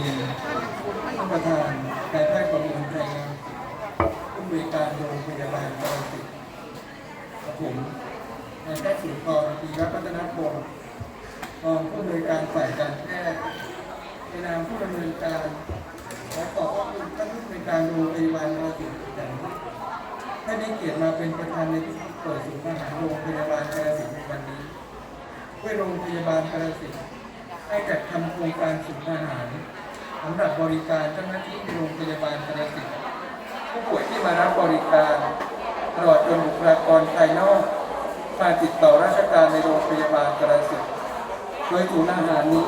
เรียนท่านประธานนายแพทย์ประมวลไทยงามผู้บริการโรงพยาบาลกาฬสินธุ์ผมนายแพทย์สุนทรปีรัตนพงศ์รองผู้บริการฝ่ายการแพทย์ในนามผู้ดำเนินการขอขอบพระคุณท่านผู้บริการโรงพยาบาลกาฬสินธุ์อย่างยิ่งท่านได้เกียรติมาเป็นประธานในพิธีเปิดศูนย์อาหารโรงพยาบาลกาฬสินธุ์ในวันนี้ด้วยโรงพยาบาลกาฬสินธุ์ให้จัดทำโครงการศูนย์อาหาร สำหรับบริการเจ้าหน้าที่ในโรงพยาบาลกาฬสินผู้ป่วยที่มารับบริการ ตลอดจนบุคลากรภายนอกมาติดต่อราชการในโรงพยาบาลกาฬสินโดยศูนย์อาหารนี้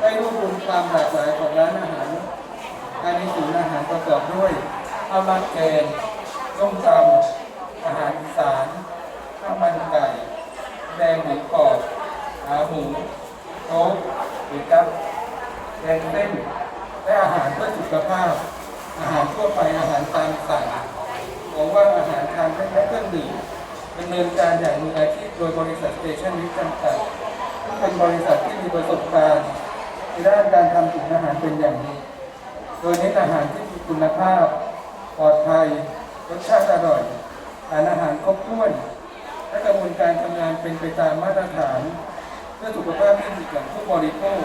ได้รวบรวมความหลากหลายของร้านอาหารภายในศูนย์อาหารประกอบด้วยข้าวมันแกงต้มตำอาหารอีสานข้าวมันไก่แดงหมูกรอบขาหมูโต๊ะหรือกับแกงเส้น และอาหารเพื่อสุขภาพ อาหารทั่วไปอาหารตามสั่งของว่าอาหารทานและเครื่องดื่มดำเนินการอย่างมืออาชีพโดยบริษัทสเตชันวิทจำกัดซึ่งเป็นบริษัทที่มีประสบการณ์ในด้านการทำถุงอาหารเป็นอย่างดี โดยเน้นอาหารที่มีคุณภาพ ปลอดภัย รสชาติอร่อยทานอาหารครบถ้วน และกระบวนการทำงานเป็นไปตามมาตรฐาน เพื่อสุขภาพที่ดีของผู้บริโภค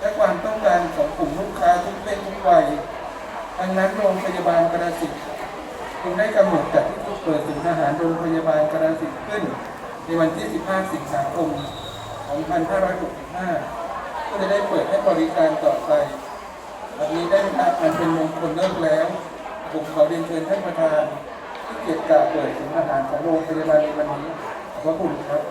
และความต้องการของกลุ่มลูกค้าทุกเพศทุกวัย ดังนั้นโรงพยาบาลกระสิทธิ์จึงได้กำหนดจัดที่จุดเปิดศูนย์อาหารโรงพยาบาลกระสิทธิ์ขึ้น ในวันที่ 15 สิงหาคม 2565 ก็จะได้เปิดให้บริการต่อไปวันนี้ได้เวลาอันเป็นมงคลเลิกแล้ว ผมขอเรียนเชิญท่านประธานที่เกียรติกาเปิดศูนย์อาหารของโรงพยาบาลในวันนี้ขอบพระคุณครับ